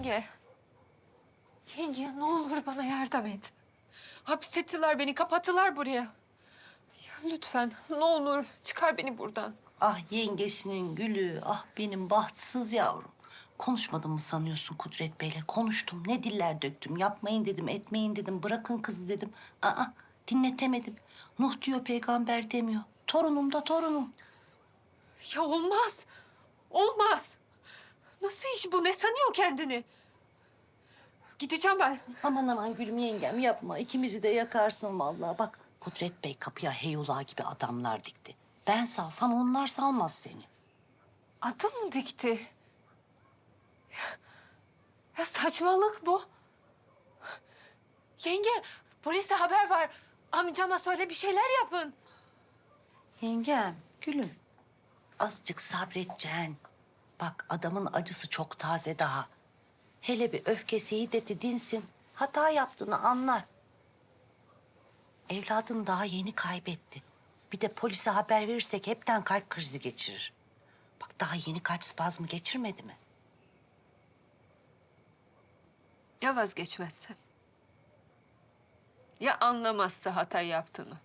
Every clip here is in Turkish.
Yenge. Yenge ne olur bana yardım et. Hapsettiler beni, kapattılar buraya. Ya lütfen ne olur çıkar beni buradan. Ah yengesinin gülü, ah benim bahtsız yavrum. Konuşmadım mı sanıyorsun Kudret Bey'le? Konuştum, ne diller döktüm. Yapmayın dedim, etmeyin dedim, bırakın kızı dedim. Aa, dinletemedim. Nuh diyor, peygamber demiyor. Torunum da torunum. Ya olmaz. Olmaz. Nasıl iş bu? Ne sanıyor kendini? Gideceğim ben. Aman aman gülüm yengem yapma. İkimizi de yakarsın vallahi. Bak Kudret Bey kapıya heyula gibi adamlar dikti. Ben salsam onlar salmaz seni. Adım mı dikti? Ya, ya saçmalık bu. Yenge, polise haber var. Amcama söyle bir şeyler yapın. Yengem, gülüm. Azıcık sabredeceksin. Bak adamın acısı çok taze daha. Hele bir öfkesi hiddeti dinsin. Hata yaptığını anlar. Evladını daha yeni kaybetti. Bir de polise haber verirsek hepten kalp krizi geçirir. Bak daha yeni kalp spazmı geçirmedi mi? Ya vazgeçmezse? Ya anlamazsa hata yaptığını?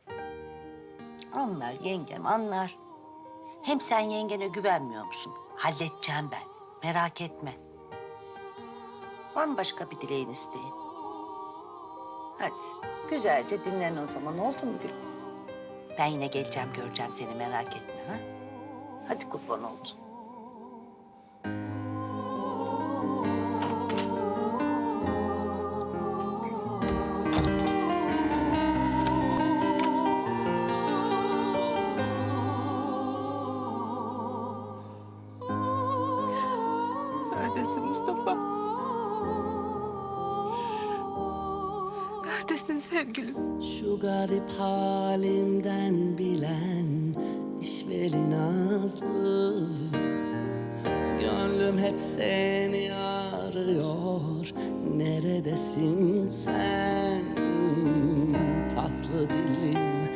Anlar yengem anlar. Hem sen yengene güvenmiyor musun? Halledeceğim ben. Merak etme. Var mı başka bir dileğin isteğin? Hadi güzelce dinlen o zaman oldu mu gülüm? Ben yine geleceğim göreceğim seni merak etme ha. Hadi kurban oldu. Mustafa? Neredesin sevgilim? Şu garip halimden bilen işveli nazlı Gönlüm hep seni arıyor Neredesin sen Tatlı dilim,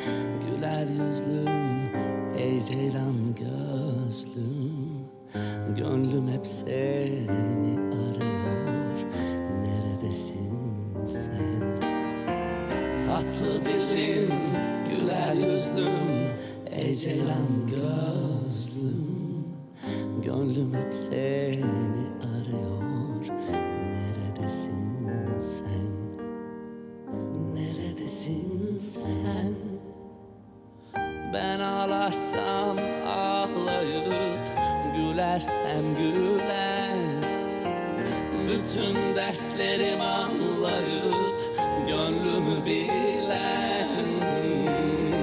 güler yüzlüm Ey ceylan gözlüm Gönlüm hep seni arıyor. Neredesin sen? Tatlı dilim, güler yüzlüm Ey ceylan gözlüm. Gönlüm hep seni arıyor Gülersem gülen bütün dertlerimi anlayıp Gönlümü bilen.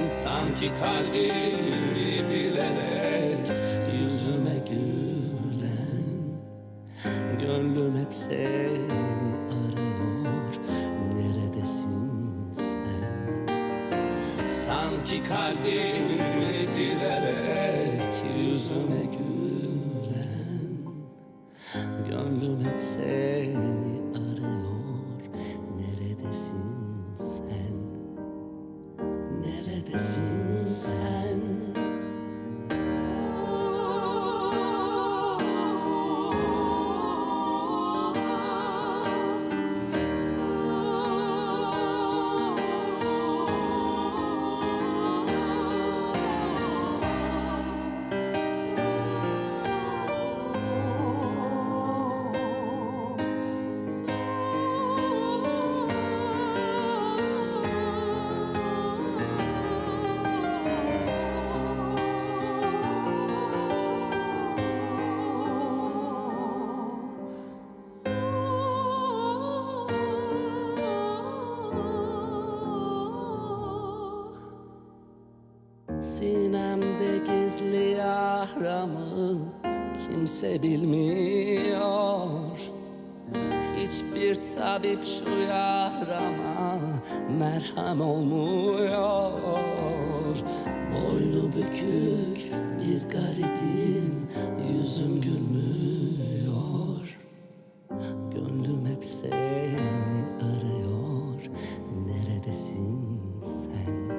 Sanki kalbimi bilerek Yüzüme gülen. Gönlüm hep seni arıyor. Neredesin sen? Sanki kalbimi bilerek Yüzüme gülen yaramı kimse bilmiyor. Hiçbir tabip şu yarama merhem olmuyor. Boynu bükük bir garibim yüzüm gülmüyor. Gönlüm hep seni arıyor. Neredesin sen?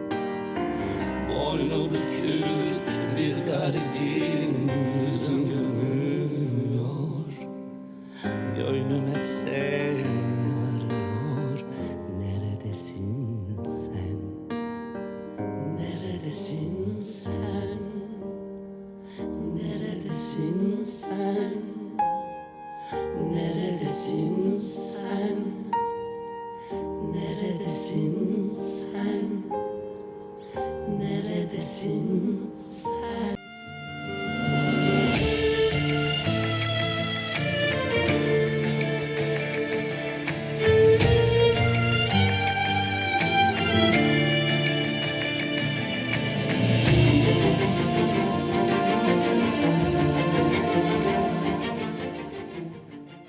Boynu bükük bir garibim yüzüm gülmüyor Gönlüm hep seni